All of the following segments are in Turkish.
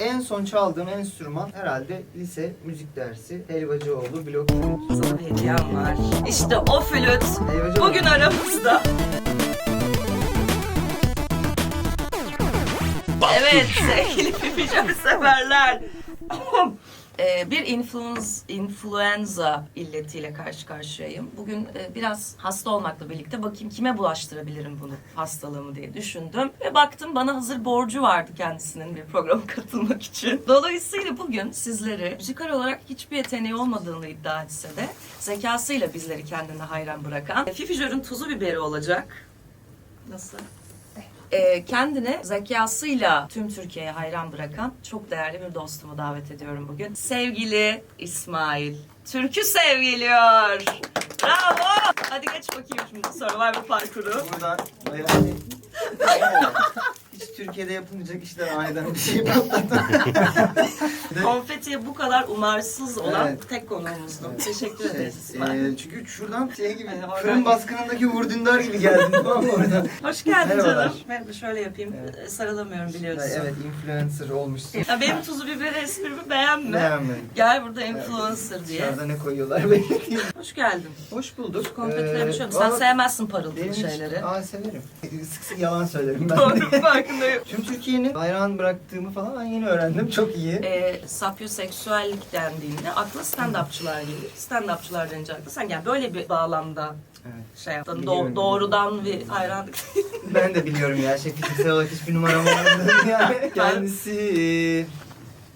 en son çaldığım enstrüman herhalde lise müzik dersi Helvacıoğlu blok Sana bir hediyem var. İşte o flüt Helvacıoğlu. bugün aramızda. Evet sevgili pijama severler. Ee, bir influence, influenza illetiyle karşı karşıyayım. Bugün e, biraz hasta olmakla birlikte bakayım kime bulaştırabilirim bunu hastalığımı diye düşündüm. Ve baktım bana hazır borcu vardı kendisinin bir programa katılmak için. Dolayısıyla bugün sizleri müzikal olarak hiçbir yeteneği olmadığını iddia etse de zekasıyla bizleri kendine hayran bırakan Fifijör'ün tuzu biberi olacak. Nasıl? Ee, kendini zekasıyla tüm Türkiye'ye hayran bırakan çok değerli bir dostumu davet ediyorum bugün. Sevgili İsmail. Türkü sevgiliyor. Bravo. Hadi geç bakayım şimdi Survivor parkuru. Buradan bayağı Türkiye'de yapılmayacak işler aniden bir şey patlattı. Konfetiye bu kadar umarsız olan Evet. tek konuğumuzdu. Evet. Teşekkür Şey, ederiz İsmail. e, çünkü şuradan şey gibi, Evet, oradan- fırın baskınındaki Vurdündar gibi geldin tamam mı oradan? Hoş geldin Merhabalar. canım. Merhaba şöyle yapayım. Evet. Ee, Sarılamıyorum biliyorsun. Evet influencer olmuşsun. Ya benim tuzu biberi esprimi beğenme. Beğenmedim. Gel burada influencer diye. Dışarıda ne koyuyorlar belli değil. Hoş geldin. Hoş bulduk. Konfetileri Ee. Sen valla sevmezsin parıltılı hiç- şeyleri. Aa severim. Sık sık yalan söylerim ben. Doğru farkındayım. Tüm Türkiye'nin hayran bıraktığımı falan ben yeni öğrendim. Çok iyi. e, sapyoseksüellik dendiğinde akla stand-upçılar gelir. Stand-upçılar denince akla sen gel böyle bir bağlamda Evet. şey yaptın. Biliyorum, Do- doğrudan bir hayranlık. Ben de biliyorum ya. Şey fiziksel olarak hiçbir numaram olmadı. Yani kendisi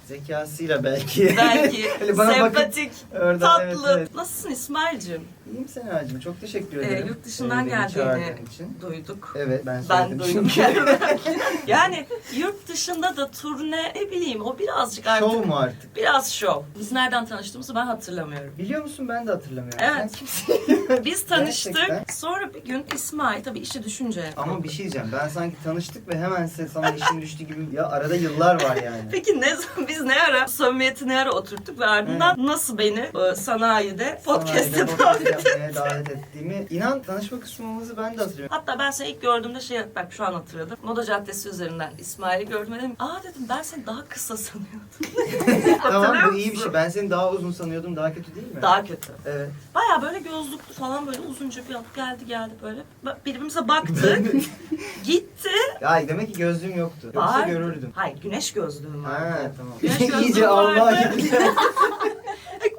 zekasıyla belki. Belki Öyle bana bakıp sempatik, oradan, tatlı. evet. Nasılsın İsmail'cim? İyiyim Sena'cığım. Çok teşekkür Ee, ederim. yurt dışından Ee, beni çağırdığın geldiğini için. duyduk. Evet ben Ben söyledim duydum çünkü. yani yurt dışında da turne ne bileyim o birazcık artık Şov mu artık? biraz şov. Biz nereden tanıştığımızı ben hatırlamıyorum. Biliyor musun ben de hatırlamıyorum. Evet. Biz tanıştık. Gerçekten. Sonra bir gün İsmail tabii işi düşünce. Ama bir şey diyeceğim. Ben sanki tanıştık ve hemen size sana işim düştü gibi. Ya arada yıllar var yani. Peki ne zaman biz ne ara samimiyeti ne ara oturttuk ve ardından nasıl beni e, sanayide podcast'e Sanayide davet podcast ettin? yapmaya davet ettiğimi. İnan tanışma kısmımızı ben de hatırlıyorum. Hatta ben seni ilk gördüğümde şey bak şu an hatırladım. Moda Caddesi üzerinden İsmail'i gördüm dedim aa dedim ben seni daha kısa sanıyordum. tamam Hatırlıyor bu iyi bir musun? şey. Ben seni daha uzun sanıyordum. Daha kötü değil mi? Daha kötü. Evet. Baya böyle gözlüklü falan böyle uzunca bir alıp geldi geldi böyle. Ba- Birbirimize baktık. Gitti. Ya demek ki gözlüğüm yoktu. Yoksa Ay. görürdüm. Hayır güneş gözlüğüm vardı. Ha tamam. İyice Allah vardı. gibi.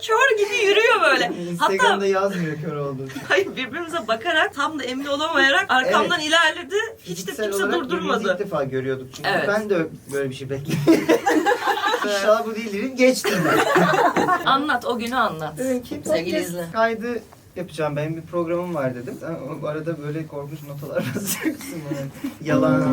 Kör gibi yürüyor böyle. Hatta Instagram'da yazmıyor kör olduğunu. hayır birbirimize bakarak tam da emin olamayarak arkamdan ilerledi. Hiç de kimse birbirimizi ilk durdurmadı. defa görüyorduk çünkü. Evet. Ben de böyle bir şey bekliyorum. İnşallah bu değildir. Geçtim ben. Anlat o günü anlat. Ki Sevgili izle. kaydı yapacağım. Benim bir programım var dedim. Sen o- arada böyle korkunç notalar basacaksın bana. Yalan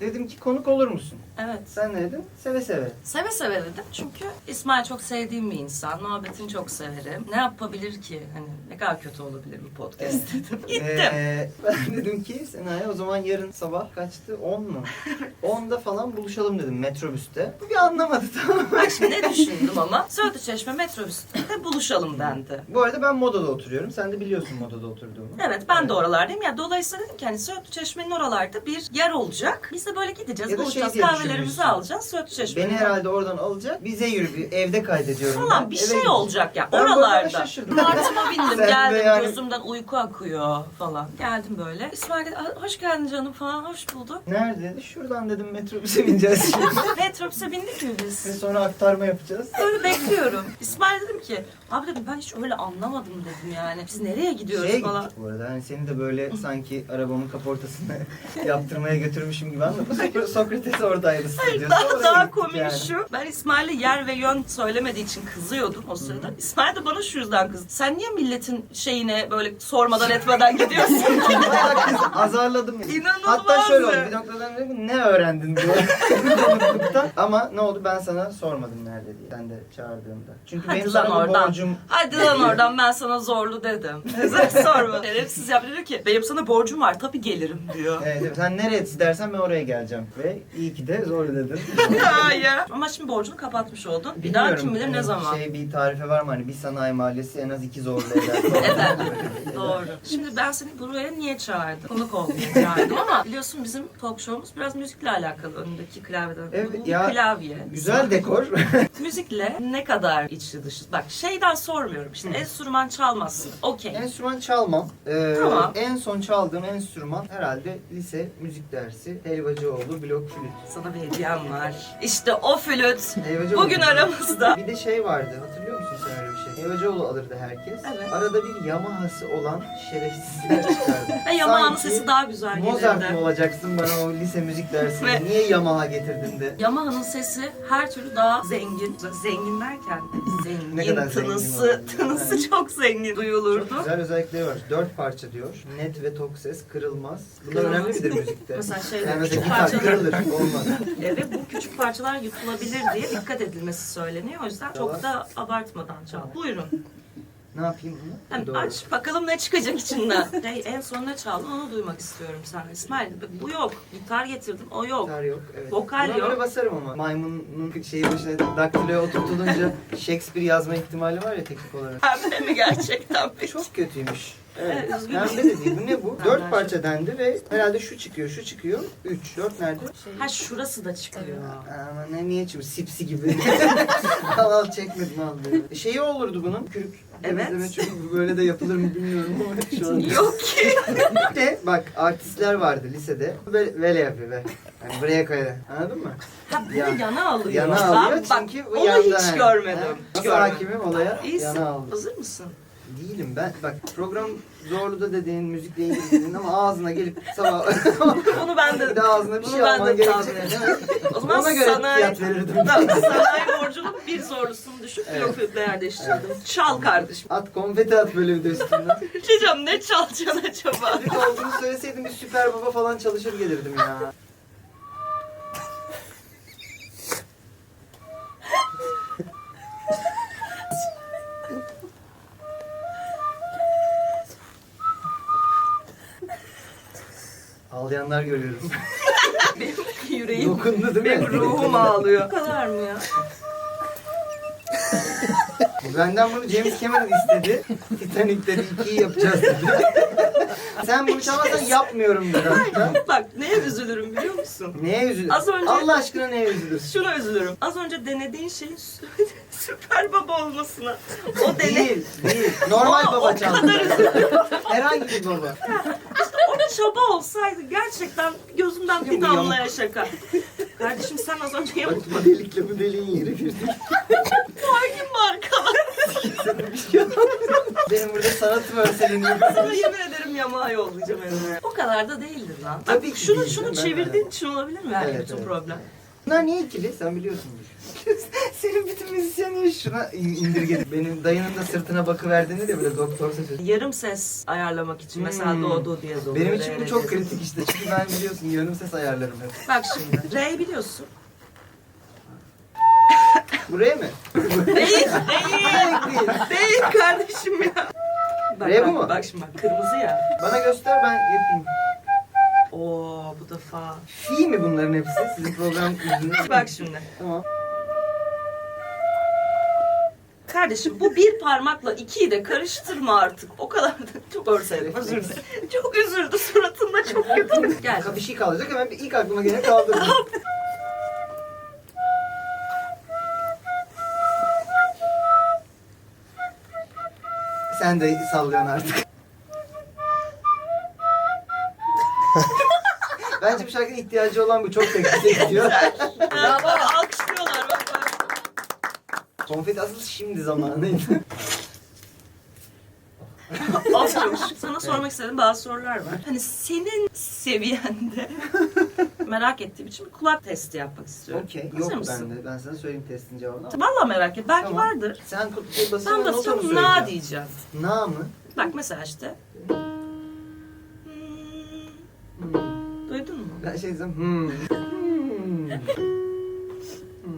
Dedim ki konuk olur musun? Evet. Sen ne dedin? Seve seve. Seve seve dedim çünkü İsmail çok sevdiğim bir insan. Muhabbetini çok severim. Ne yapabilir ki? Hani ne kadar kötü olabilir bu podcast dedim. Gittim. Ee, ben dedim ki Sena'ya o zaman yarın sabah kaçtı? 10 mu? 10'da falan buluşalım dedim metrobüste. Bu bir anlamadı tamam mı? Bak şimdi ne düşündüm ama Söğütlü Çeşme metrobüste buluşalım dendi. Bu arada ben Moda'da oturuyorum. Sen de biliyorsun Moda'da oturduğumu. Evet ben de oralardayım. Ya dolayısıyla dedim ki hani Söğütlü Çeşme'nin oralarda bir yer olacak. Biz de böyle gideceğiz, Ya da şey buluşacağız, diye kahvelerimizi düşünmüşsün. alacağız. Söğütlü Çeşme'nin Beni herhalde oradan alacak. Bize yürü bir evde kaydediyorum. falan ben. bir Eve şey gideceğim. olacak ya Ben bu arada oralarda. şaşırdım. Martıma bindim Sen de geldim yani- gözümden uyku akıyor falan. Geldim böyle. İsmail dedi "Aa, hoş geldin canım falan hoş bulduk. Nerede dedi? Şuradan dedim metrobüse bineceğiz şimdi. Metrobüse bindik mi Ve biz? sonra aktarma yapacağız. Böyle bekliyorum. İsmail dedim ki abi dedim ben hiç öyle anlamadım dedim yani. Biz nereye gidiyoruz Şeye falan. gittik bu arada. Hani seni de böyle sanki arabamın kaportasını yaptırmaya götürmüşüm gibi Sokrates oradaydı stüdyoda. Daha, daha komik yani. şu. Ben İsmail'e yer ve yön söylemediği için kızıyordum o sırada. İsmail de bana şu yüzden kızdı. Sen niye milletin şeyine böyle sormadan etmeden gidiyorsun? Kız azarladım. İnanılmaz Hatta şöyle oldu. Bir noktadan dedim ki ne öğrendin diyor. Ama ne oldu ben sana sormadım nerede diye. Sen de çağırdığımda. Çünkü Hadi benim lan sana oradan. borcum Hadi lan oradan ben sana zorlu dedim. Sorma. Şerefsiz yaptı diyor ki benim sana borcum var tabii gelirim diyor. Evet, sen neresi dersen ben oraya geleceğim. Ve iyi ki de zor dedin. Hayır. Ama şimdi borcunu kapatmış oldun. Bir daha kim bilir ne zaman. Şey bir tarife var mı hani bir sanayi mahallesi en az iki zorlu eder. Doğru. Şimdi ben seni buraya niye çağırdım? Konuk olmaya çağırdım ama biliyorsun bizim talk show'umuz biraz müzikle alakalı. Önündeki klavyeden. Evet, Bu ya, klavye. Güzel dekor. Müzikle ne kadar içli dışı. Bak şeyden sormuyorum işte enstrüman çalmazsın. Okey. enstrüman çalmam. Ee, Tamam. En son çaldığım enstrüman herhalde lise müzik dersi. Helvacıoğlu blok flüt. Sana bir hediyem var. İşte o flüt. Bugün aramızda. Bir de şey vardı hatırlıyor Helvacıoğlu alırdı herkes. Evet. Arada bir Yamaha'sı olan şerefsizler çıkardı. Ve Yamaha'nın Sanki sesi daha güzel Mozart mı gelirdi. olacaksın bana o lise müzik dersinde? Ve- Niye Yamaha getirdin de? Yamaha'nın sesi her türlü daha zengin. Zengin derken zengin, Ne kadar zengin tınısı, olabilir? tınısı çok zengin duyulurdu. Çok güzel özellikleri var. Dört parça diyor. Net ve tok ses, kırılmaz. Bunlar Kırılmaz. önemli midir müzikte? Mesela şeyde yani mesela küçük gitar parçalar kırılır, olmaz. E, ve bu küçük parçalar yutulabilir diye dikkat edilmesi söyleniyor. O yüzden çok da abartmadan çal. Buyurun. Ne yapayım bunu? Yani Doğru. aç bakalım ne çıkacak içinden. Şey, en son ne çaldın onu duymak istiyorum sen. İsmail bu yok. Gitar getirdim o yok. Gitar yok. Evet. Vokal Buna yok. böyle basarım ama. Maymunun şeyi başına daktiloya oturtulunca Shakespeare yazma ihtimali var ya teknik olarak. Pembe mi gerçekten peki? Çok kötüymüş. Evet. Pembe de değil. Bu ne bu? Dört parça dendi ve herhalde şu çıkıyor, şu çıkıyor. Üç. Dört nerede? Ha şurası da çıkıyor. Ama ne niye çıkıyor? Sipsi gibi. al al çekmedim al. böyle. Şeyi olurdu bunun. Kürük. Evet. temizleme çünkü böyle de yapılır mı bilmiyorum ama şu an. Yok ki. Bir de bak artistler vardı lisede. Böyle, böyle yapıyor be. Yani buraya kaydı. Anladın mı? Ha bunu Ya- yana alıyor. Yana Ben alıyor bak, çünkü bu onu yanda. hiç yani. görmedim. Ha? Hiç Nasıl görmedim. hakimim olaya? İyisin. Yana aldı. Hazır mısın? Değilim ben. Bak program zorlu da dediğin, müzikle ilgili dediğin ama ağzına gelip sabah Bunu ben de bir de ağzına bir Bunu şey ben alman de gerekecek. değil mi? O zaman Ona göre sanayi, fiyat verirdim. Tamam, sanayi borcunun bir zorlusunu düşüp Evet. blok yerleştirdim. Çal kardeşim. At konfeti at böyle bir de üstünden. Diyeceğim ne çalacaksın acaba? Müzik olduğunu söyleseydin bir süper baba falan çalışır gelirdim ya. Ağlayanlar görüyorum. Yüreğim, Dokundu değil mi? benim ruhum ağlıyor. Bu kadar mı ya? Benden bunu James Cameron istedi. Titanic dedi ikiyi yapacağız dedi. Sen bunu çalmazsan yapmıyorum dedi. hatta. Bak neye üzülürüm biliyor musun? Neye üzülür? Az önce- Allah aşkına neye üzülür? Şuna üzülürüm. Az önce denediğin şeyin sü- süper baba olmasına. O dene... Değil, değil. Normal baba o çaldı. Herhangi bir baba. Çaba olsaydı gerçekten gözümden bir Şimdi bu damla yamuk. şaka. Kardeşim sen az önce Bak bu delikle bu deliğin yeri bir şey olmaz. Benim burada sanatım örseleniyor. Sana yemin ederim yamağa yollayacağım evine. O kadar da değildir lan. Tabii ki şunu şunu ben- çevirdiğin için olabilir mi yani Evet, bütün evet. problem? Bunlar niye ikili? Sen biliyorsundur. Senin bütün müzisyenliği şuna in- indirgedi. Benim dayının da sırtına bakıverdiğinde de böyle doktor sesi. Yarım ses ayarlamak için mesela Hmm. do do diye do. Benim için bu çok kritik işte. Çünkü ben biliyorsun yarım ses ayarlarım hep. Bak şimdi. Re biliyorsun. Buraya mı? Değil, değil. Değil. değil kardeşim ya. Bak, Re bu bak, mu? Bak şimdi bak kırmızı ya. Bana göster ben yapayım. Oo bu da fa. Fi mi bunların hepsi? Sizin program yüzünden. Bak şimdi. Tamam. Kardeşim bu bir parmakla ikiyi de karıştırma artık. O kadar da çok örselim özür dilerim. Çok üzüldü suratında çok kötü. Gel. Bir şey kalacak hemen bir ilk aklıma gelen kaldırdım. Sen de sallıyorsun artık. Bence bu şarkının ihtiyacı olan bu. Çok teknik gidiyor. Bravo alkışlıyorlar bak bak. Konfeti asıl şimdi zamanıydı. Aferin. Sana sormak istediğim bazı sorular var. Hani senin seviyende merak ettiğim için bir kulak testi yapmak istiyorum. Okey. Hazır Yok mısın? bende. Ben sana söyleyeyim testin cevabını. Vallahi merak et. Belki Tamam. vardır. Sen kutuya basınca Ben nota mı basacağım söyleyeceksin? na diyeceğim. Na mı? Bak mesela işte. Ben şey diyeceğim. Hmm. Hmm. Hmm.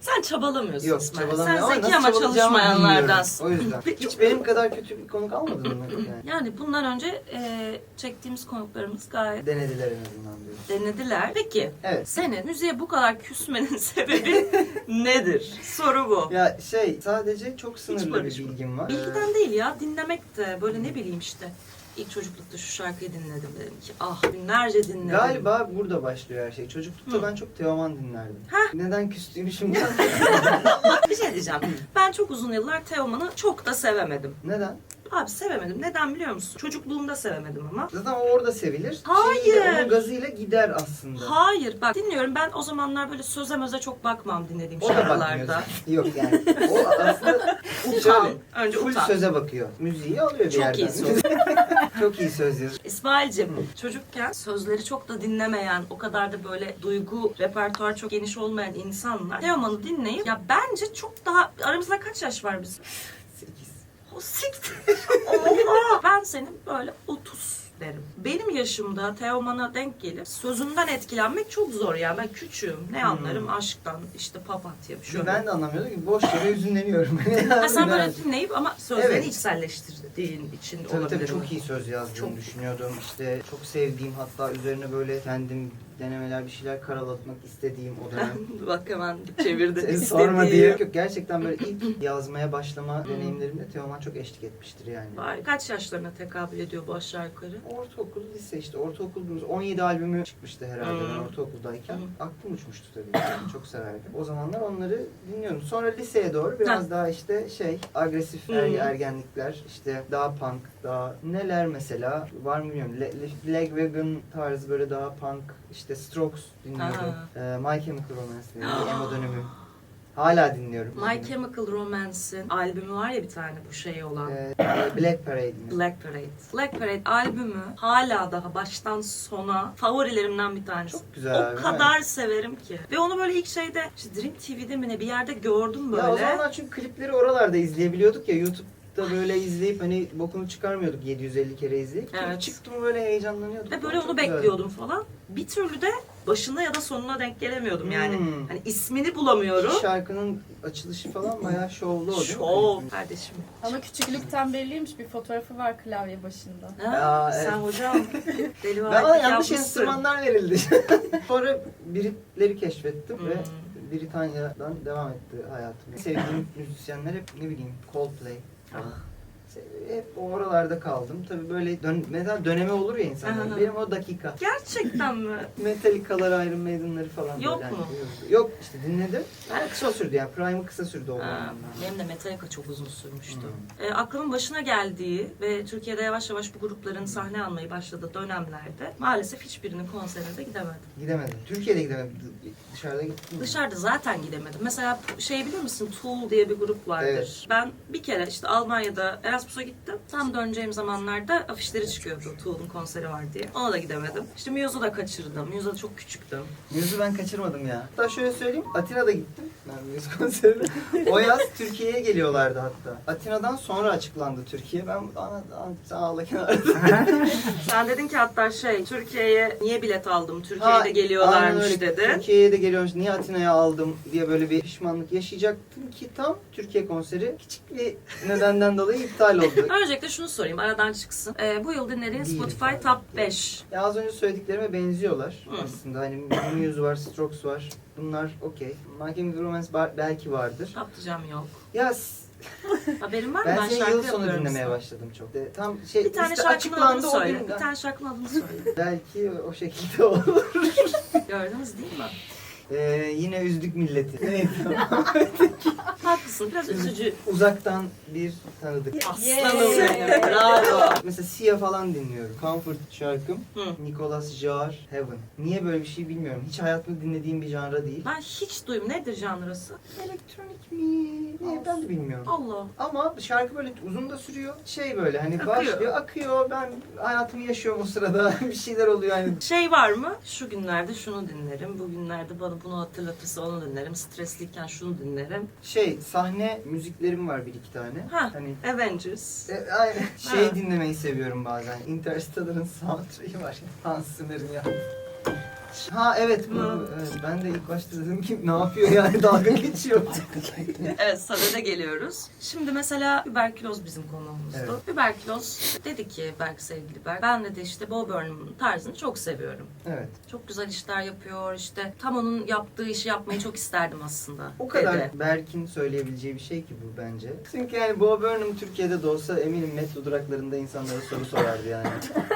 Sen çabalamıyorsun Yok İsmail. çabalamıyor Sen ama zeki nasıl ama çabalayacağımı çalışmayanlardansın. bilmiyorum. O yüzden. Hiç benim kadar kötü bir konuk almadın mı? Yani. Yani bundan önce e, çektiğimiz konuklarımız gayet Denediler en azından diyorum. denediler. Peki Evet. senin müziğe bu kadar küsmenin sebebi nedir? Soru bu. Ya şey sadece çok sınırlı bir barışma. bilgim var. Bilgiden değil ya dinlemek de böyle ne bileyim işte. İlk çocuklukta şu şarkıyı dinledim dedim ki ah günlerce dinledim. Galiba burada başlıyor her şey. Çocuklukta Hı. ben çok Teoman dinlerdim. Heh. Neden küstüğümü şimdi Bir şey diyeceğim. Ben çok uzun yıllar Teoman'ı çok da sevemedim. Neden? Abi sevemedim. Neden biliyor musun? Çocukluğumda sevemedim ama. Zaten o orada sevilir. Hayır. Şeyiyle, onun gazıyla gider aslında. Hayır bak dinliyorum ben o zamanlar böyle söze möze çok bakmam dinlediğim O da bakmıyor. şarkılarda. Yok yani. O aslında Utan. şöyle Önce full utan. söze bakıyor. Müziği alıyor bir Çok yerden. iyi söz. çok iyi söz yazıyor. İsmail'cim çocukken sözleri çok da dinlemeyen, o kadar da böyle duygu repertuar çok geniş olmayan insanlar Teoman'ı dinleyip ya bence çok daha aramızda kaç yaş var bizim? O siktir. Oha! ben senin böyle 30 derim. Benim yaşımda Teoman'a denk gelip sözünden etkilenmek çok zor ya. Ben küçüğüm. Ne anlarım aşktan işte papatya bir şey. Ben de anlamıyordum ki boş yere hüzünleniyorum. Ha, sen böyle dinleyip ama sözlerini Evet. içselleştirdiğin için Tabii olabilir tabii çok iyi söz yazdığını Çok. düşünüyordum. İşte çok sevdiğim hatta üzerine böyle kendim denemeler bir şeyler karalatmak istediğim o dönem. Bak hemen çevirdi. Sorma diye. Yok gerçekten böyle ilk yazmaya başlama deneyimlerimde Teoman çok eşlik etmiştir yani. Vay, kaç yaşlarına tekabül ediyor bu aşağı yukarı? Ortaokul, lise işte. Ortaokulumuz 17 albümü çıkmıştı herhalde ben Hmm. ortaokuldayken. Hmm. Aklım uçmuştu tabii. Yani çok severdim. O zamanlar onları dinliyorum. Sonra liseye doğru biraz Ha. daha işte şey agresif er- Hmm. ergenlikler, işte daha punk, daha neler mesela var mı bilmiyorum. Le- Le- Lagwagon tarzı böyle daha punk, işte Strokes dinliyordum. Ee, My Chemical Romance emo dönemi. Hala dinliyorum. My Chemical Romance'in albümü var ya bir tane bu şey olan. Ee, Black Parade mi? Black Parade. Black Parade albümü hala daha baştan sona favorilerimden bir tanesi. Çok güzel o abi, kadar severim ki. Ve onu böyle ilk şeyde işte Dream TV'de mi ne bir yerde gördüm böyle. Ya o zamanlar çünkü klipleri oralarda izleyebiliyorduk ya YouTube'da böyle izleyip hani bokunu çıkarmıyorduk 750 kere izleyip. Evet. çıktı mı böyle heyecanlanıyorduk. Ve böyle onu bekliyordum falan. Bir türlü de başına ya da sonuna denk gelemiyordum yani. Hmm. Hani ismini bulamıyorum. Şarkının açılışı falan bayağı şovlu o değil? Şov kardeşim. Ama küçüklükten belliymiş bir fotoğrafı var klavye başında. Ha, Ya, sen evet. hocam deli Ben var ona yanlış enstrümanlar verildi. Sonra Britleri keşfettim ve Hmm. Britanya'dan devam etti hayatım. Sevdiğim müzisyenler hep ne bileyim Coldplay falan. Hep oralarda kaldım. Tabii böyle dön mesela döneme olur ya insanlar. Aha. Benim o dakika. Gerçekten mi? Metallica'lar, Iron Maiden'ları falan Yok böyle. mu? Yok. Yok işte dinledim. Ama kısa sürdü yani. Prime'ı kısa sürdü o Ha, benim de Metallica çok uzun sürmüştü. Hmm. E, aklımın başına geldiği ve Türkiye'de yavaş yavaş bu grupların sahne almayı başladığı dönemlerde maalesef hiçbirinin konserine de gidemedim. Gidemedim. Türkiye'de gidemedim. Dışarıda gittim. Dışarıda zaten gidemedim. Mesela şey bilir misin Tool diye bir grup vardır. Evet. Ben bir kere işte Almanya'da Erasmus'a gittim. Tam döneceğim zamanlarda afişleri çıkıyordu Tool'un konseri var diye. Ona da gidemedim. İşte Muse'u da kaçırdım. Muse'da çok küçüktüm. Muse'u ben kaçırmadım ya. Hatta şöyle söyleyeyim. Atina'da gittim. Muse konserine. o yaz Türkiye'ye geliyorlardı hatta. Atina'dan sonra açıklandı Türkiye. Ben ana, ana, sen ağla kenarda. Sen dedin ki hatta şey Türkiye'ye niye bilet aldım? Ha, Türkiye'de aynen geliyorlarmış öyle. dedin. Türkiye'ye de geliyormuş. Niye Atina'ya aldım diye böyle bir pişmanlık yaşayacaktım ki tam Türkiye konseri küçük bir nedenden dolayı iptal oldu. Öncelikle şunu sorayım aradan çıksın. Ee, bu yıl dinlediğin Değil. Spotify Top 5. Ya az önce söylediklerime benziyorlar Hı. aslında. Hani Muse var, Strokes var. Bunlar okey. My Romance ba- belki vardır. Yapacağım yok. Ya s- Haberin var mı? ben, Ben, seni şarkı yıl sonu yapıyorum dinlemeye sana. başladım çok. De, tam şey Bir tane liste şarkının adını söyle. Bir tane şarkının adını söyle. Belki o şekilde olur. Gördünüz değil mi? Ee, yine üzdük milleti. Neyse. Haklısın. Biraz üzücü. Uzaktan bir tanıdık. Aslanım benim. Bravo. Mesela Sia falan dinliyorum. Comfort şarkım. Hı. Nicolas Jar Heaven. Niye böyle bir şey bilmiyorum. Hiç hayatımda dinlediğim bir janra değil. Ben hiç duyum. Nedir janrası? Elektronik mi? Ne ben de bilmiyorum. Allah. Ama şarkı böyle uzun da sürüyor. Şey böyle hani Akıyor. başlıyor, akıyor. Ben hayatımı yaşıyorum o sırada. bir şeyler oluyor yani. Şey var mı? Şu günlerde şunu dinlerim. Bu günlerde bana bunu hatırlatırsa onu dinlerim. Stresliyken şunu dinlerim. Şey sahne müziklerim var bir iki tane. Ha. Hani Avengers. e, aynen şey dinlemeyi seviyorum bazen. Interstellar'ın soundtrack'i var. Hans Zimmer'in ya. Ha evet, bu, Hı. evet. Ben de ilk başta dedim ki ne yapıyor yani dalga geçiyor. Evet sadede geliyoruz. Şimdi mesela überküloz bizim konuğumuzdu. Evet. Überküloz dedi ki Berk sevgili Berk ben dedi işte Bo Burnham'ın tarzını çok seviyorum. evet. Çok güzel işler yapıyor işte tam onun yaptığı işi yapmayı çok isterdim aslında. O kadar dedi. Berk'in söyleyebileceği bir şey ki bu bence. Çünkü yani Bob Burnham Türkiye'de de olsa eminim metro duraklarında insanlara soru sorardı yani.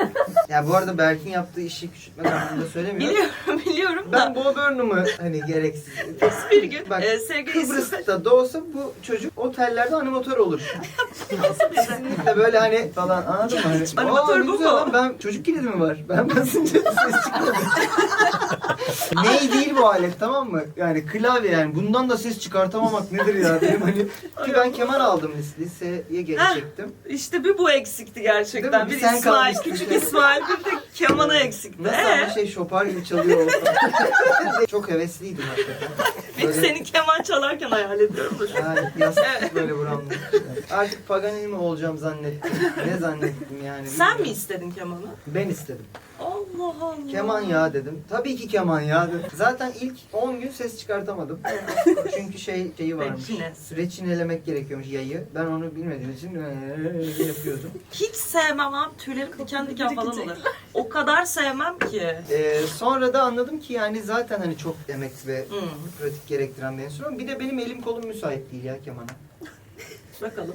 ya bu arada Berk'in yaptığı işi küçültmek anlamında söylemiyorum. Biliyorum biliyorum Ben da Bob Burnham'ı hani gereksiz... bir gün Bak, e, sevgili İsmail- Kıbrıs'ta da olsa bu çocuk otellerde animatör olur. Kesinlikle böyle hani falan anladın mı? Hani, Animatör "Aa, ne bu güzel mu?" lan, Ben çocuk kilidi mi var? Ben basınca ses çıkmadı. Ney değil bu alet tamam mı? Yani klavye yani bundan da ses çıkartamamak nedir ya benim hani ki ben keman aldım lis- liseye çektim. İşte bir bu eksikti gerçekten. Değil mi? Bir, Bir sen İsmail, kalmıştın. küçük İsmail bir de kemanı eksikti. Nasıl Ee, ama şey şopar gibi çalıyor olsa. Çok hevesliydim hakikaten. Böyle- seni keman çalarken hayal ediyorum. da. Yani yastık böyle buramda. Artık Paganini mi olacağım zannettim. Ne zannettim yani. Sen mi istedin kemanı? Ben istedim. Allah Allah. Keman ya dedim. Tabii ki keman ya dedim. Zaten ilk 10 gün ses çıkartamadım. Çünkü şey şeyi varmış. Reçine. Reçinelemek gerekiyormuş yayı. Ben onu bilmediğim için eee yapıyordum. Hiç sevmem abi. Tüylerim diken diken falan olur. O kadar sevmem ki. Eee, sonra da anladım ki yani zaten hani çok emek ve pratik gerektiren bir enstrüman. Bir de benim elim kolum müsait değil ya kemana. Bakalım.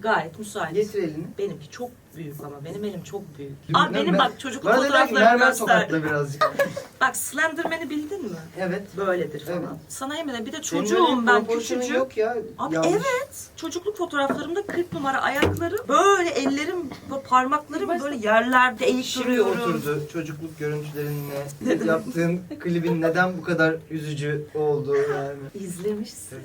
Gayet müsait. Getir elini. Benimki çok büyük ama benim elim çok büyük. Aa ben- benim ben- bak çocukluk Bana dediler ki mermer göster. tokatla birazcık. Bak Slenderman'i bildin mi? Evet. Böyledir falan. Evet. Sana yemin ederim bir de Senin çocuğum öyle ben proporsiyonun küçücük. yok ya. Abi yanlış. evet. Çocukluk fotoğraflarımda 40 numara ayakları böyle ellerim böyle parmaklarım böyle yerlerde eğik Şimdi duruyorum. oturdu çocukluk görüntülerinle yaptığın klibin neden bu kadar üzücü olduğu yani. İzlemişsin.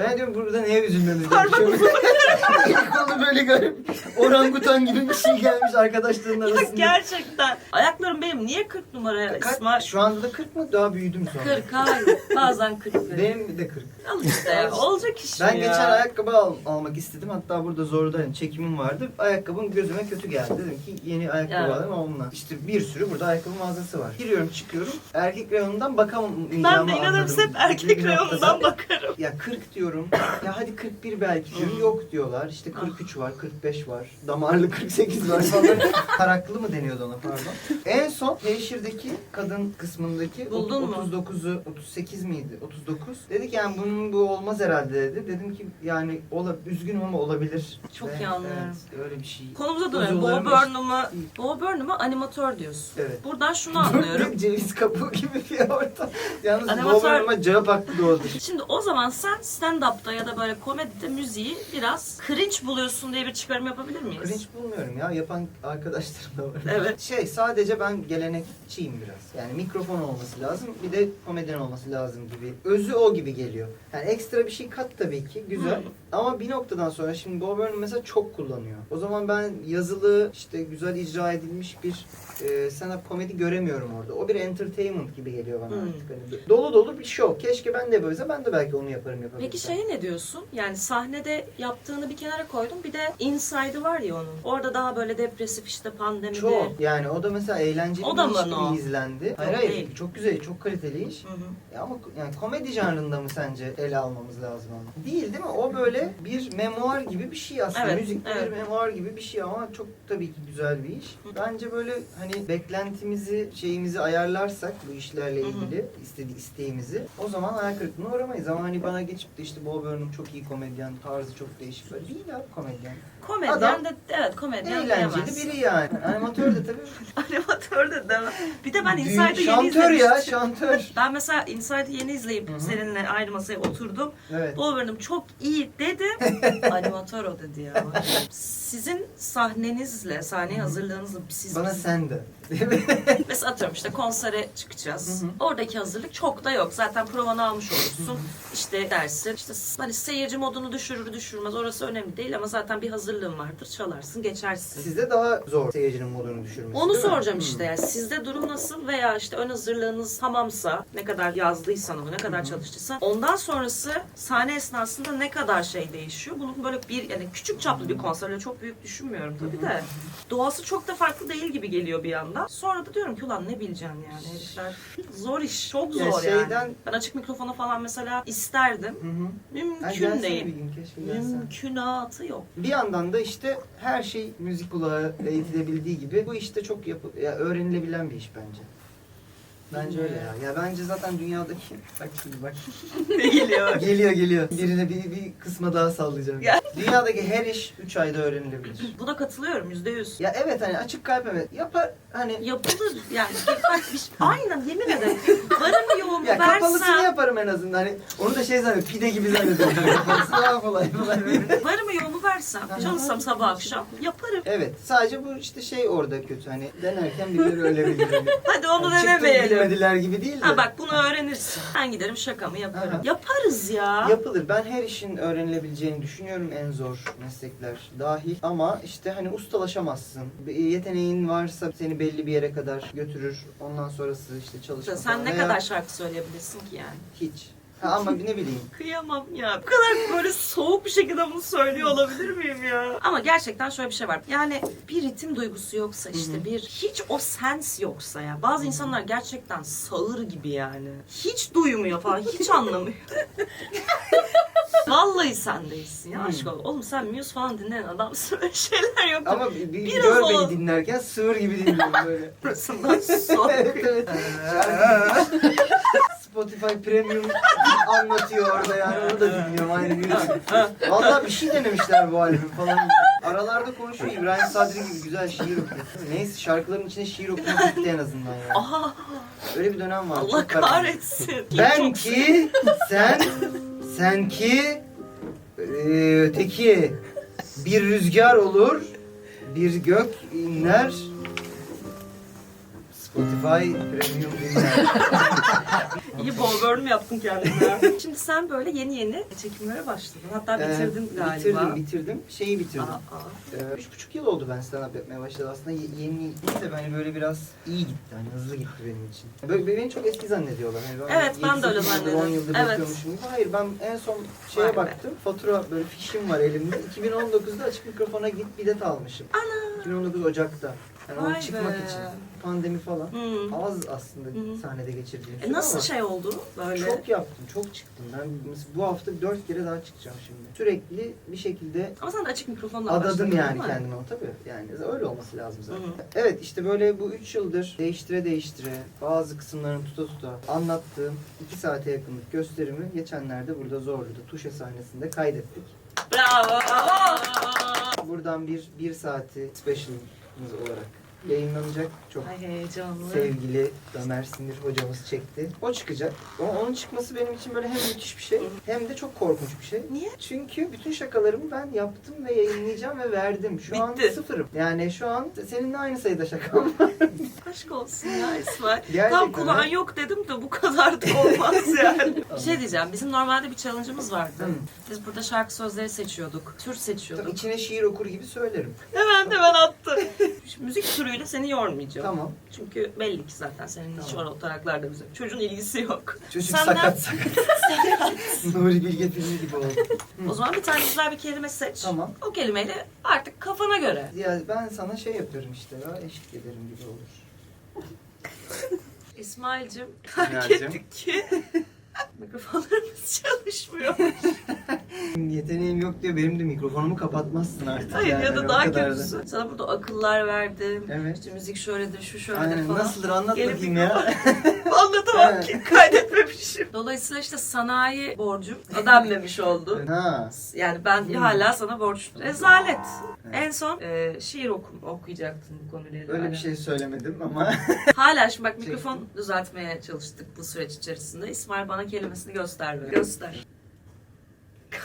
Ben diyorum burada neye üzülmemiz gerekiyor? Konu böyle garip. Orangutan gibi bir şey gelmiş arkadaşların arasında. gerçekten. Ayaklarım benim niye 40 numara Kaç- İsmail? Şu anda da 40 mı? Daha büyüdüm sonra. 40 hayır. Bazen 40. Benim de 40. Al işte. Olacak iş mi Ben ya? geçen ayakkabı al- almak istedim. Hatta burada zorda hani çekimim vardı. Ayakkabım gözüme kötü geldi. Dedim ki yeni ayakkabı Ya. alayım onunla. İşte bir sürü burada ayakkabı mağazası var. Giriyorum çıkıyorum. Erkek reyonundan bakamayacağımı Ben de inanırım anladım. hep erkek Bir reyonundan bakarım. Ya 40 diyorum. Ya hadi 41 belki diyorum. Yok diyorlar. İşte 43 var, 45 var. Damarlı 48 var falan. Taraklı mı deniyordu ona pardon. En son teşhirdeki kadın kısmındaki Buldun mu? 39'u 38 miydi? 39. Dedi ki yani bunun bu olmaz herhalde dedi. Dedim ki yani ola, üzgünüm ama olabilir. Çok Ve iyi anlıyorum. Evet, öyle bir şey. Konumuza dönelim. Bo Uzuvlarım Burnham'ı Bo Burnham'ı animatör diyorsun. Evet. Buradan şunu anlıyorum. Ceviz kabuğu gibi bir ortam. Yalnız Animatör- Animatör... cevap hakkı doğdu. Şimdi o zaman sen stand-up'ta ya da böyle komedide müziği biraz cringe buluyorsun diye bir çıkarım yapabilir miyiz? Cringe bulmuyorum ya. Yapan arkadaşlarım da var. Evet. Şey sadece ben gelenekçiyim biraz. Yani mikrofon olması lazım. Bir de komedyen olması lazım gibi. Özü o gibi geliyor. Yani ekstra bir şey kat tabii ki. Güzel. Hı. Ama bir noktadan sonra şimdi Bob Burnham mesela çok kullanıyor. O zaman ben yazılı işte güzel icra edilmiş bir e, stand-up komedi göremiyorum orada. O bir entertainment gibi geliyor bana Hı. artık. Hani dolu dolu bir show. Keşke ben de yapabilsem. Ben de belki onu yaparım yapabilsem. Peki şeye ne diyorsun? Yani sahnede yaptığını bir kenara koydum. Bir de inside'ı var ya onun. Orada daha böyle depresif işte pandemide. Çok. Yani o da mesela eğlenceli O da bir iş gibi izlendi. Hayır hayır. değil. Çok güzel, çok kaliteli iş. Hı hı. Ya ama yani komedi janrında mı sence ele almamız lazım onu? Değil değil mi? O böyle bir memuar gibi bir şey aslında. Evet, Müzik evet. bir memuar gibi bir şey ama çok tabii ki güzel bir iş. Bence böyle hani beklentimizi, şeyimizi ayarlarsak bu işlerle ilgili istediği isteğimizi o zaman hayal kırıklığına uğramayız. Ama hani bana geçip de işte Bob Burnham çok iyi komedyen, tarzı çok değişik. Böyle değil abi komedyen. Komedyen Adam de evet komedyen Eğlenceli diyemezsin. biri yani. Animatör de tabii. Animatör de mi? Bir de ben Düğün- Inside'ı yeni Şantör ya, şantör. Ben mesela Inside'ı yeni izleyip Hı hı. seninle aynı masaya oturdum. Evet. Bob Burnham çok iyi dedim. Animatör o dedi ya. Sizin sahnenizle, sahneye hazırlığınızla siz Bana sen de. Mesela atıyorum işte konsere çıkacağız. Hı hı. Oradaki hazırlık çok da yok. Zaten provanı almış olursun. İşte işte dersin. İşte hani seyirci modunu düşürür düşürmez orası önemli değil ama zaten bir hazırlığın vardır. Çalarsın geçersin. Sizde daha zor seyircinin modunu düşürmesi Onu mi? soracağım Hmm. işte. Yani sizde durum nasıl veya işte ön hazırlığınız tamamsa ne kadar yazdıysan ama ne kadar çalıştıysan ondan sonrası sahne esnasında ne kadar şey değişiyor. Bunun böyle bir yani küçük çaplı bir konser öyle çok büyük düşünmüyorum tabii de. Doğası çok da farklı değil gibi geliyor bir yandan. Sonra da diyorum ki ulan ne bileceksin yani herifler. Zor iş. Çok Ya zor şeyden- yani. Ben açık mikrofona falan mesela isterdim. Hı hı. Ay, Mümkün gelsene değil. gün keşke gelsen. Mümkünatı yok. Bir yandan da işte her şey müzik kulağı eğitilebildiği gibi bu işte çok yapı ya öğrenilebilen bir iş bence. Bence öyle ya. Ya bence zaten dünyadaki bak şimdi bak. ne geliyor? geliyor geliyor. Birine bir, bir kısma daha sallayacağım. Gel. Dünyadaki her iş 3 ayda öğrenilebilir. Buna katılıyorum yüzde yüz. ya evet hani açık kalp evet yapar hani Yapılır yani. Bak, bir şey- aynen yemin ederim. Varım yoğumu ya kapalısını versem. yaparım en azından. Hani onu da şey zannediyorum pide gibi zannediyorum. Kapalısı daha kolay falan. Varımı yoğumu versem. Çalışsam sabah akşam yaparım. Evet sadece bu işte şey orada kötü hani denerken birileri ölebilir. Hani. Hadi onu Hani denemeyelim. Bilmediler gibi değil de. Ha bak bunu öğrenirsin. Ben giderim şakamı yaparım. Aha. Yaparız ya. Yapılır. Ben her işin öğrenilebileceğini düşünüyorum en zor meslekler dahil. Ama işte hani ustalaşamazsın. Bir yeteneğin varsa seni belli bir yere kadar götürür. Ondan sonrası işte çalışma Sen falan. ne Veya kadar şarkı söyleyebilirsin ki yani? Hiç. Ha, ama ne bileyim. Kıyamam ya. Bu kadar böyle soğuk bir şekilde bunu söylüyor olabilir miyim ya? Ama gerçekten şöyle bir şey var. Yani bir ritim duygusu yoksa işte bir hiç o sens yoksa ya. Bazı insanlar gerçekten sağır gibi yani. Hiç duymuyor falan. Hiç anlamıyor. Vallahi sen değilsin ya aşk ol. Oğlum sen Muse falan dinleyen adamsın öyle şeyler yok. Ama bir, bir Biraz gör o- beni dinlerken sığır gibi dinliyorum böyle. Burasından evet evet. Spotify Premium anlatıyor orada yani onu da dinliyorum aynı gibi. Vallahi bir şey denemişler bu albüm falan. Aralarda konuşuyor İbrahim Sadri gibi güzel şiir okuyor. Neyse şarkıların içinde şiir okumak bitti en azından ya. Aha Öyle bir dönem var. Allah çok kahretsin. Ben ki sen sen ki e, öteki bir rüzgar olur bir gök inler Spotify Premium dinler. İyi bol bölüm yaptın kendine. Şimdi sen böyle yeni yeni çekimlere başladın. Hatta bitirdin Ee, galiba. Bitirdim, bitirdim. Şeyi bitirdim. Aa, aa. Ee, üç buçuk yıl oldu ben stand-up yapmaya başladı aslında. Ye- Yeni değil de hani böyle biraz iyi gitti. Hani hızlı gitti benim için. Böyle beni çok eski zannediyorlar. Hani Evet, ben de öyle 7-8 yıldır, zannediyorum. 10 yıldır Evet. yapıyormuşum gibi. Hayır ben en son şeye Vay be. baktım. Fatura böyle fişim var elimde. 2019'da açık mikrofona gidip bilet almışım. Ana. 2019 Ocak'ta. Yani Vay çıkmak be. için. Pandemi falan. Hmm. Az aslında Hı. sahnede geçirdiğim E süre nasıl ama şey oldu böyle? Çok yaptım, çok çıktım. Ben mesela bu hafta dört kere daha çıkacağım şimdi. Sürekli bir şekilde Ama sen de açık mikrofonla Adadım yani mi? kendime o tabii. Yani öyle olması lazım zaten. Hı hı. Evet işte böyle bu üç yıldır değiştire değiştire bazı kısımlarını tuta tuta anlattığım iki saate yakınlık gösterimi geçenlerde burada Zorlu'da Tuşe sahnesinde kaydettik. Bravo. Buradan bir bir saati special'ımız olarak yayınlanacak. Çok Ay heyecanlı. sevgili Ömer Sinir hocamız çekti. O çıkacak. Ama onun çıkması benim için böyle hem müthiş bir şey hem de çok korkunç bir şey. Niye? Çünkü bütün şakalarımı ben yaptım ve yayınlayacağım ve verdim. Şu an Bitti. sıfırım. Yani şu an seninle aynı sayıda şakam var. Aşk olsun ya İsmail. Gerçekten Tam kulağın yok dedim de bu kadar da olmaz yani. bir şey diyeceğim. Bizim normalde bir challenge'ımız vardı. Biz burada şarkı sözleri seçiyorduk. Tür Tabii seçiyorduk. içine şiir okur gibi söylerim. Hemen hemen attı. Müzik türüyle seni yormayacağım. Tamam. Çünkü belli ki zaten senin hiç Tamam. o taraklarda bize. Çocuğun ilgisi yok. Çocuk Senden- sakat sakat. Nuri Bilge filmi gibi oldu. O zaman bir tane güzel bir kelime seç. Tamam. O kelimeyle artık kafana göre. Ya ben sana şey yapıyorum işte ya eşlik ederim gibi olur. İsmail'cim fark Tümer'cim. ettik ki mikrofonlarımız çalışmıyor. Yeteneğim yok diye benim de mikrofonumu kapatmazsın artık. Hayır yani. ya da daha kadar da. kötüsü. Sana burada akıllar verdim. Evet. İşte müzik şöyledir, şu şöyledir Aynen falan. nasıldır anlat Gelip bakayım ya. Evet. ki. Kaydetmemişim. Dolayısıyla işte sanayi borcum ödenmemiş oldu. ha. Yani ben Hmm. hala sana borçluyum. Rezalet. En son e, şiir okum, okuyacaktın bu konuyla ilgili. Öyle bir şey söylemedim ama Hala şimdi bak Şey- mikrofon düzeltmeye çalıştık bu süreç içerisinde. İsmail bana kelimesini göster. be. Göster.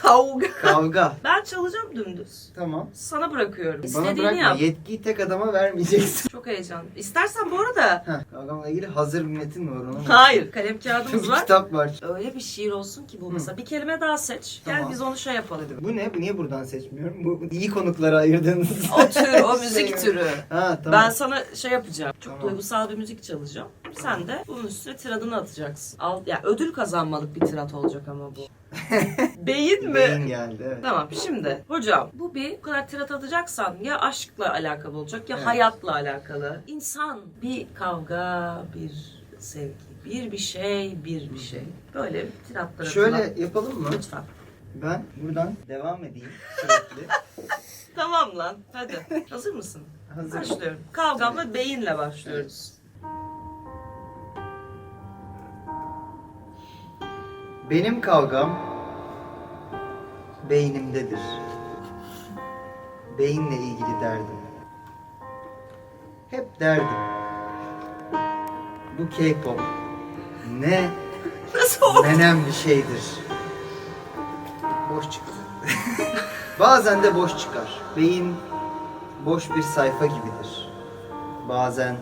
Kavga. Kavga. Ben çalacağım dümdüz. Tamam. Sana bırakıyorum. Bana İstediğini bırakma. yap. Yetkiyi tek adama vermeyeceksin. Çok heyecanlı. İstersen bu arada Heh, kavgamla ilgili hazır bir metin mi var onun? Hayır. Kalem kağıdımız var. kitap var. Öyle bir şiir olsun ki bu mesela. Bir kelime daha seç. Gel Tamam. biz onu şey yapalım. Bu ne? Bu niye buradan seçmiyorum? Bu iyi konuklara ayırdığınız. O tür, o müzik Şey- türü. Ha tamam. Ben sana şey yapacağım. Çok Tamam. duygusal bir müzik çalacağım. Sen de bunun üstüne tiradını atacaksın. Al, ya ödül kazanmalık bir tirat olacak ama bu. Beyin mi? Beyin geldi evet. Tamam şimdi hocam bu bir bu kadar tirat atacaksan ya aşkla alakalı olacak ya Evet. hayatla alakalı. İnsan bir kavga, bir sevgi, bir bir şey, bir bir şey. Böyle tiratlar Şöyle atılan. yapalım mı? Lütfen. Ben buradan devam edeyim sürekli. Tamam lan hadi. Hazır mısın? Hazır. Başlıyorum. Kavgamla beyinle başlıyoruz. Benim kavgam beynimdedir. Beyinle ilgili derdim. Hep derdim. Bu K-pop ne Nasıl menem bir şeydir. Boş çıkar. Bazen de boş çıkar. Beyin boş bir sayfa gibidir. Bazen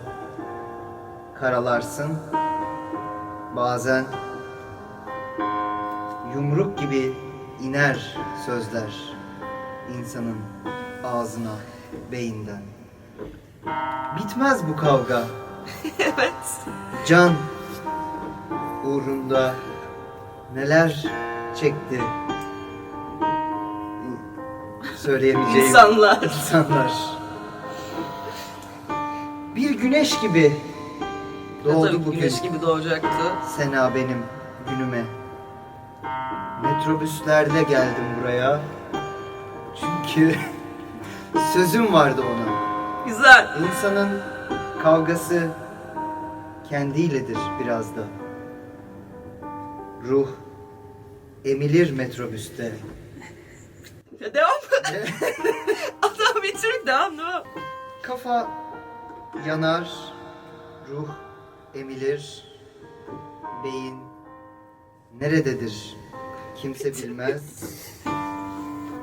karalarsın. Bazen yumruk gibi iner sözler insanın ağzına, beyinden. Bitmez bu kavga. evet. Can uğrunda neler çekti söyleyemeyeceğim İnsanlar. insanlar. Bir güneş gibi doğdu Tabii bugün. güneş gibi doğacaktı. Sena benim günüme. Metrobüslerle geldim buraya. Çünkü sözüm vardı ona. Güzel. İnsanın kavgası kendiyledir biraz da. Ruh emilir metrobüste. Devam. Adam bitir devam devam. Kafa yanar, ruh emilir, beyin nerededir kimse bilmez.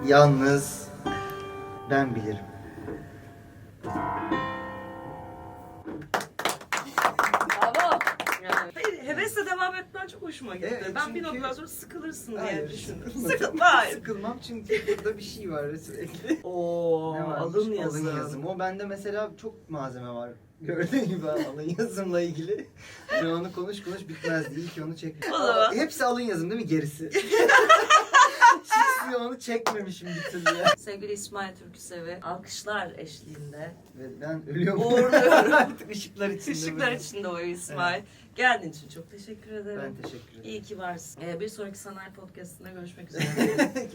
Yalnız ben bilirim. Bravo. Yani, hayır, hevesle devam etmen çok hoşuma gitti. Evet, ben bir çünkü- noktadan sonra sıkılırsın diye Hayır, düşündüm. sıkılma. Sıkılma. Hayır. Sıkılmam çünkü burada bir şey var sürekli. Oo, Ne varmış? alın yazım. Alın yazım. O bende mesela çok malzeme var. Gördüğün gibi alın yazımla ilgili. Şu onu konuş konuş bitmezdi. İyi ki onu çek. O zaman- Hepsi alın yazım değil mi gerisi? Onu çekmemişim bir türlü ya. Sevgili İsmail Türküsev'i alkışlar eşliğinde. Ve ben ölüyorum. Uğurluyorum. Artık ışıklar içinde. Işıklar böyle. içinde o İsmail. Geldiğin için çok teşekkür ederim. Ben teşekkür ederim. İyi ki varsın. Ee, bir sonraki sanayi podcastında görüşmek üzere.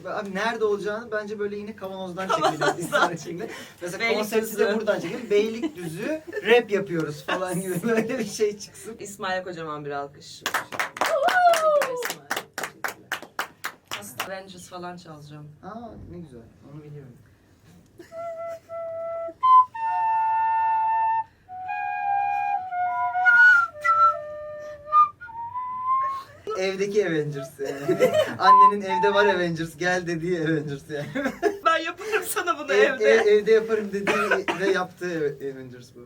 Abi nerede olacağını bence böyle yine kavanozdan Kavanozdan çekmeliyiz insan içinde. Mesela Beylikdüzü. konsepti de buradan çekelim. Beylikdüzü rap yapıyoruz falan gibi böyle bir şey çıksın. İsmail'e kocaman bir alkış. Avengers falan çalacağım. Aa ne güzel. Onu biliyorum. Evdeki Avengers yani. Annenin evde var Avengers gel dediği Avengers yani. Ben yaparım sana bunu Ev- evde. ev- evde yaparım dediği ve yaptığı Avengers bu.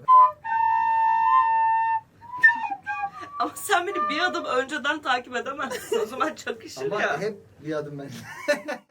Ama sen beni bir adım önceden takip edemezsin. O zaman çakışır Ama ya. hep bir adım ben.